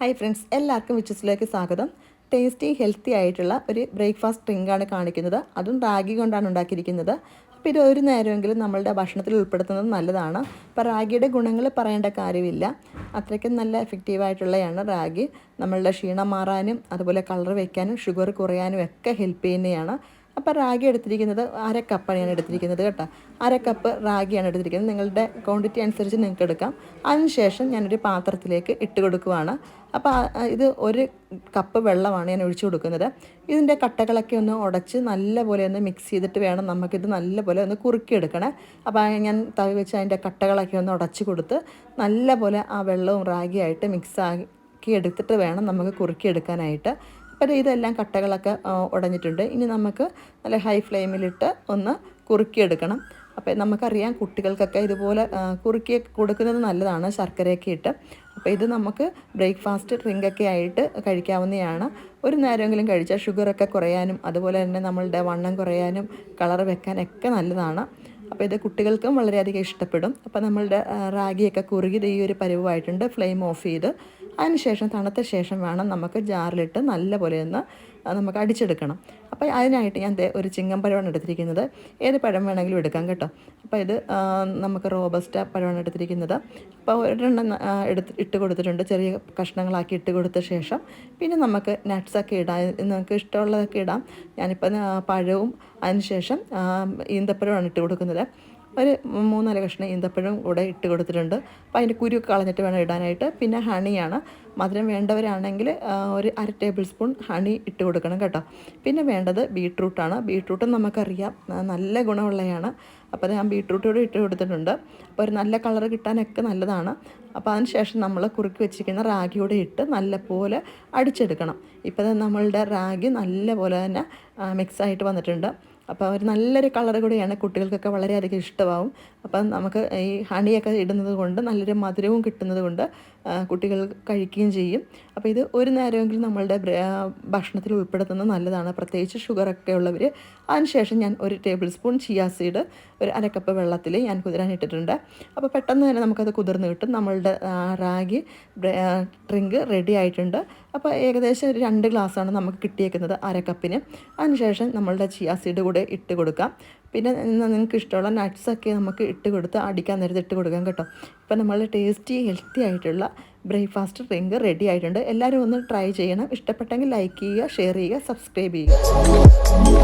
Hi friends എല്ലാവർക്കും വിച്ചസിലേക്ക് സ്വാഗതം. Tasty healthy ആയിട്ടുള്ള ഒരു ബ്രേക്ക്ഫാസ്റ്റ് ഡ്രിങ്കാണ് കാണിക്കുന്നത്. അതും റാഗി കൊണ്ടാണ് ഉണ്ടാക്കിയിരിക്കുന്നത്. അപ്പോൾ ഇത് ഒരു നേരമെങ്കിലും നമ്മളുടെ ഭക്ഷണത്തിൽ ഉൾപ്പെടുത്തുന്നത് നല്ലതാണ്. അപ്പോൾ റാഗിയുടെ ഗുണങ്ങൾ പറയേണ്ട കാര്യമില്ല. അത്രയ്ക്കും നല്ല എഫക്റ്റീവായിട്ടുള്ളതാണ് റാഗി. നമ്മളുടെ ക്ഷീണം മാറാനും അതുപോലെ കളർ വയ്ക്കാനും ഷുഗർ കുറയാനും ഒക്കെ ഹെൽപ്പ് ചെയ്യുന്നതാണ്. അപ്പോൾ റാഗി എടുത്തിരിക്കുന്നത് അര കപ്പാണ് ഞാൻ എടുത്തിരിക്കുന്നത് കേട്ടോ. അര കപ്പ് റാഗിയാണ് എടുത്തിരിക്കുന്നത്. നിങ്ങളുടെ ക്വാണ്ടിറ്റി അനുസരിച്ച് നിങ്ങൾക്ക് എടുക്കാം. അതിനുശേഷം ഞാനൊരു പാത്രത്തിലേക്ക് ഇട്ട് കൊടുക്കുവാണ്. അപ്പോൾ ഇത് ഒരു കപ്പ് വെള്ളമാണ് ഞാൻ ഒഴിച്ചു കൊടുക്കുന്നത്. ഇതിന്റെ കട്ടകളൊക്കെ ഒന്ന് ഉടച്ച് നല്ലപോലെ ഒന്ന് മിക്സ് ചെയ്തിട്ട് വേണം നമുക്കിത് നല്ലപോലെ ഒന്ന് കുറുക്കിയെടുക്കണേ. അപ്പോൾ ഞാൻ തവി വെച്ച് അതിന്റെ കട്ടകളൊക്കെ ഒന്ന് ഉടച്ച് കൊടുത്ത് നല്ലപോലെ ആ വെള്ളവും റാഗിയായിട്ട് മിക്സ് ആക്കി എടുത്തിട്ട് വേണം നമുക്ക് കുറുക്കിയെടുക്കാനായിട്ട്. അപ്പോൾ ഇതെല്ലാം കട്ടകളൊക്കെ ഉടഞ്ഞിട്ടുണ്ട്. ഇനി നമുക്ക് നല്ല ഹൈ ഫ്ലെയിമിലിട്ട് ഒന്ന് കുറുക്കിയെടുക്കണം. അപ്പോൾ നമുക്കറിയാം കുട്ടികൾക്കൊക്കെ ഇതുപോലെ കുറുക്കി കൊടുക്കുന്നത് നല്ലതാണ് ശർക്കരയൊക്കെ ഇട്ട്. അപ്പോൾ ഇത് നമുക്ക് ബ്രേക്ക്ഫാസ്റ്റ് ഡ്രിങ്കൊക്കെ ആയിട്ട് കഴിക്കാവുന്നതാണ് ഒരു നേരമെങ്കിലും കഴിച്ചാൽ ഷുഗറൊക്കെ കുറയാനും അതുപോലെ തന്നെ നമ്മളുടെ വണ്ണം കുറയാനും കളർ വെക്കാനൊക്കെ നല്ലതാണ്. അപ്പോൾ ഇത് കുട്ടികൾക്കും വളരെയധികം ഇഷ്ടപ്പെടും. അപ്പോൾ നമ്മളുടെ റാഗിയൊക്കെ കുറുകിയത് ഈ ഒരു പരുവായിട്ടുണ്ട് ഫ്ലെയിം ഓഫ് ചെയ്ത്. അതിനുശേഷം തണുത്ത ശേഷം വേണം നമുക്ക് ജാറിലിട്ട് നല്ലപോലെ ഒന്ന് നമുക്ക് അടിച്ചെടുക്കണം. അപ്പോൾ അതിനായിട്ട് ഞാൻ ഒരു ചിങ്ങമ്പഴമാണ് എടുത്തിരിക്കുന്നത്. ഏത് പഴം വേണമെങ്കിലും എടുക്കാം കേട്ടോ. അപ്പോൾ ഇത് നമുക്ക് റോബസ്റ്റ പഴമാണ് എടുത്തിരിക്കുന്നത്. അപ്പോൾ ഒരെണ്ണം എടുത്ത് ഇട്ട് കൊടുത്തിട്ടുണ്ട്. ചെറിയ കഷ്ണങ്ങളാക്കി ഇട്ട് കൊടുത്ത ശേഷം പിന്നെ നമുക്ക് നട്ട്സൊക്കെ ഇടാം. നിങ്ങൾക്ക് ഇഷ്ടമുള്ളതൊക്കെ ഇടാം. ഞാനിപ്പോൾ പഴവും അതിനുശേഷം ഈന്തപ്പഴമാണ് ഇട്ട് കൊടുക്കുന്നത്. ഒരു മൂന്നര കഷ്ണം ഈന്തപ്പഴം കൂടെ ഇട്ട് കൊടുത്തിട്ടുണ്ട്. അപ്പോൾ അതിന്റെ കുരു കളഞ്ഞിട്ട് വേണം ഇടാനായിട്ട്. പിന്നെ ഹണിയാണ്. മധുരം വേണ്ടവരാണെങ്കിൽ ഒരു അര ടേബിൾ സ്പൂൺ ഹണി ഇട്ട് കൊടുക്കണം കേട്ടോ. പിന്നെ വേണ്ടത് ബീട്രൂട്ടാണ്. ബീട്രൂട്ടും നമുക്കറിയാം നല്ല ഗുണമുള്ളതാണ് അപ്പോൾ ഞാൻ ബീട്രൂട്ട് കൂടെ ഇട്ട് കൊടുത്തിട്ടുണ്ട്. അപ്പോൾ ഒരു നല്ല കളർ കിട്ടാനൊക്കെ നല്ലതാണ്. അപ്പോൾ അതിന് ശേഷം നമ്മൾ കുറുക്കി വെച്ചിരിക്കുന്ന റാഗിയോടെ ഇട്ട് നല്ലപോലെ അടിച്ചെടുക്കണം. ഇപ്പോൾ നമ്മളുടെ റാഗി നല്ലപോലെ തന്നെ മിക്സായിട്ട് വന്നിട്ടുണ്ട്. അപ്പോൾ ഒരു നല്ലൊരു കളർ കൂടിയാണ് കുട്ടികൾക്കൊക്കെ വളരെയധികം ഇഷ്ടമാവും. അപ്പം നമുക്ക് ഈ ഹണിയൊക്കെ ഇടുന്നത് കൊണ്ട് നല്ലൊരു മധുരവും കിട്ടുന്നത് കൊണ്ട് കുട്ടികൾ കഴിക്കുകയും ചെയ്യും. അപ്പോൾ ഇത് ഒരു നേരമെങ്കിലും നമ്മളുടെ ഭക്ഷണത്തിൽ ഉൾപ്പെടുത്തുന്നത് നല്ലതാണ്. പ്രത്യേകിച്ച് ഷുഗറൊക്കെ ഉള്ളവർ അതിനുശേഷം ഞാൻ ഒരു ടേബിൾ സ്പൂൺ ചിയാ സീഡ് ഒരു അരക്കപ്പ് വെള്ളത്തിൽ ഞാൻ കുതിരാൻ ഇട്ടിട്ടുണ്ട്. അപ്പോൾ പെട്ടെന്ന് തന്നെ നമുക്കത് കുതിർന്ന് കിട്ടും. നമ്മളുടെ റാഗി ഡ്രിങ്ക് റെഡി ആയിട്ടുണ്ട്. അപ്പോൾ ഏകദേശം ഒരു രണ്ട് ഗ്ലാസ്സാണ് നമുക്ക് കിട്ടിയേക്കുന്നത് അരക്കപ്പിന് അതിനുശേഷം നമ്മളുടെ ചിയാ സീഡ് കൂടെ ഇട്ട് കൊടുക്കാം. പിന്നെ നിങ്ങൾക്ക് ഇഷ്ടമുള്ള നട്ട്സൊക്കെ നമുക്ക് ഇട്ട് കൊടുത്ത് അടിക്കാൻ നേരത്തെ ഇട്ട് കൊടുക്കാം കേട്ടോ. ഇപ്പം നമ്മൾ ടേസ്റ്റി ഹെൽത്തി ആയിട്ടുള്ള ബ്രേക്ക്ഫാസ്റ്റ് ഡ്രിങ്ക് റെഡി ആയിട്ടുണ്ട്. എല്ലാവരും ഒന്ന് ട്രൈ ചെയ്യണം. ഇഷ്ടപ്പെട്ടെങ്കിൽ ലൈക്ക് ചെയ്യുക ഷെയർ ചെയ്യുക സബ്സ്ക്രൈബ് ചെയ്യുക.